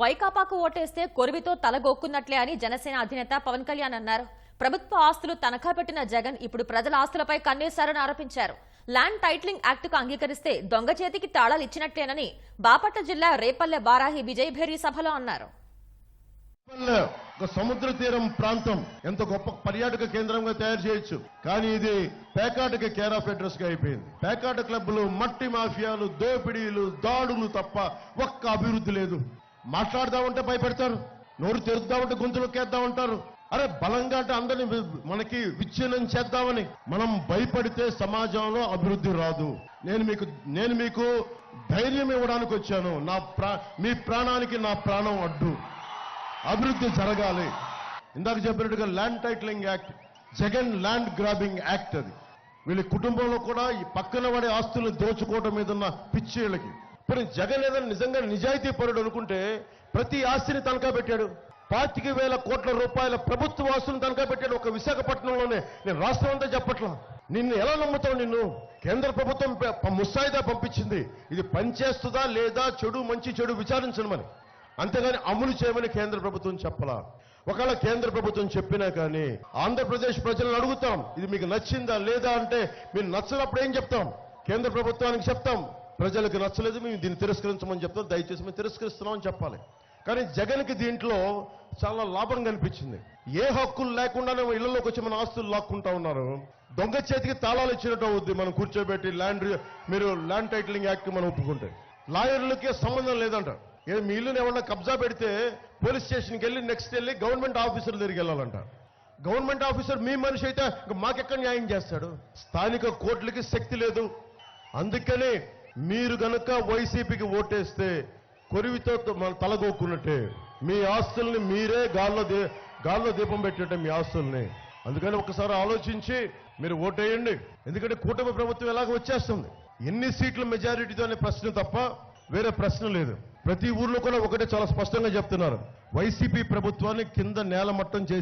వైకాపాకు ఓటేస్తే కొరివితో తలగొక్కున్నట్లే అని జనసేన అధినేత పవన్ కళ్యాణ్ అన్నారు. ప్రభుత్వ ఆస్తులు తనఖా పెట్టిన జగన్ ఇప్పుడు ప్రజల ఆస్తులపై కన్నేశారని ఆరోపించారు. ల్యాండ్ టైటిలింగ్ యాక్టుకు అంగీకరిస్తే దొంగ చేతికి తాళాలు ఇచ్చినట్లేనని బాపట్ల జిల్లా రేపల్లె బారాహి విజయ్ భేరీ సభలో అన్నారు. ఒక సముద్ర తీరం ప్రాంతం. ఎంత గొప్ప పర్యాటక కేంద్రంగా తయారు చేయొచ్చు. కానీ ఇది పేకాటకి కేర్ ఆఫ్ అడ్రస్గా అయిపోయింది. పేకాట క్లబ్లు మట్టి మాఫియాలు దోపిడీలు దాడులు తప్ప ఒక్క అభివృద్ధి లేదు. మాట్లాడుతూ ఉంటే భయపెడతారు నోరు తెరుద్దామంటే గొంతులోకేద్దామంటారు అరే బలంగా అంటే అందరిని మనకి విచ్ఛిన్నం చేద్దామని. మనం భయపడితే సమాజంలో అభివృద్ధి రాదు. నేను మీకు నేను మీకు ధైర్యం ఇవ్వడానికి వచ్చాను. నా ప్రా మీ ప్రాణానికి నా ప్రాణం అడ్డు. అభివృద్ధి జరగాలి. ఇందాక చెప్పినట్టుగా land titling act Jagan land grabbing act అది. వీళ్ళ కుటుంబంలో కూడా ఈ పక్కన పడే ఆస్తులు దోచుకోవడం మీద ఉన్న పిచ్చి వీళ్ళకి ఇప్పుడు జగన్ ఏదైనా నిజంగా నిజాయితీ పరుడు అనుకుంటే ప్రతి ఆస్తిని తనఖా పెట్టాడు. పాతిక వేల కోట్ల రూపాయల ప్రభుత్వ ఆస్తులను తనఖా పెట్టాడు ఒక విశాఖపట్నంలోనే. నేను రాష్ట్రం అంతా చెప్పట్లా. నిన్ను ఎలా నమ్ముతావు నిన్ను? కేంద్ర ప్రభుత్వం ముస్తాయిదా పంపించింది. ఇది పనిచేస్తుందా లేదా? చెడు మంచి చెడు విచారించమని అంతేగాని అమలు చేయమని కేంద్ర ప్రభుత్వం చెప్పలా. ఒకవేళ కేంద్ర ప్రభుత్వం చెప్పినా కానీ ఆంధ్రప్రదేశ్ ప్రజలను అడుగుతాం. ఇది మీకు నచ్చిందా లేదా అంటే మీరు నచ్చినప్పుడు ఏం చెప్తాం? కేంద్ర ప్రభుత్వానికి చెప్తాం. ప్రజలకు నచ్చలేదు మేము దీన్ని తిరస్కరించమని చెప్తాం దయచేసి మేము తిరస్కరిస్తున్నామని చెప్పాలి. కానీ జగన్కి దీంట్లో చాలా లాభం కనిపించింది. ఏ హక్కులు లేకుండానే ఇళ్ళలోకి వచ్చి మన ఆస్తులు లాక్కుంటా ఉన్నారు. దొంగ చేతికి తాళాలు ఇచ్చినట్టు అవుద్ది మనం కూర్చోబెట్టి ల్యాండ్ మీరు ల్యాండ్ టైటిలింగ్ యాక్ట్ మనం ఒప్పుకుంటే. లాయర్లకే సంబంధం లేదంట. ఏ మీ ఇల్లుని ఏమన్నా కబ్జా పెడితే పోలీస్ స్టేషన్కి వెళ్ళి నెక్స్ట్ వెళ్ళి గవర్నమెంట్ ఆఫీసర్ దగ్గరికి వెళ్ళాలంట. గవర్నమెంట్ ఆఫీసర్ మీ మనిషి అయితే ఇంక మాకెక్కడ న్యాయం చేస్తాడు? స్థానిక కోర్టులకి శక్తి లేదు. అందుకని మీరు గనుక వైసీపీకి ఓటేస్తే కొరివితో మనం తలగొక్కున్నట్టే మీ ఆస్తుల్ని మీరే గాల్లో దీ గాల్లో దీపం పెట్టినట్టే మీ ఆస్తుల్ని. అందుకని ఒకసారి ఆలోచించి మీరు ఓటేయండి. ఎందుకంటే కూటమి ప్రభుత్వం ఎలాగ వచ్చేస్తుంది? ఎన్ని సీట్ల మెజారిటీతో అనే ప్రశ్న తప్ప వేరే ప్రశ్న లేదు. ప్రతి ఊర్లో కూడా ఒకటే చాలా స్పష్టంగా చెప్తున్నారు. వైసీపీ ప్రభుత్వాన్ని కింద నేలమట్టం చేసి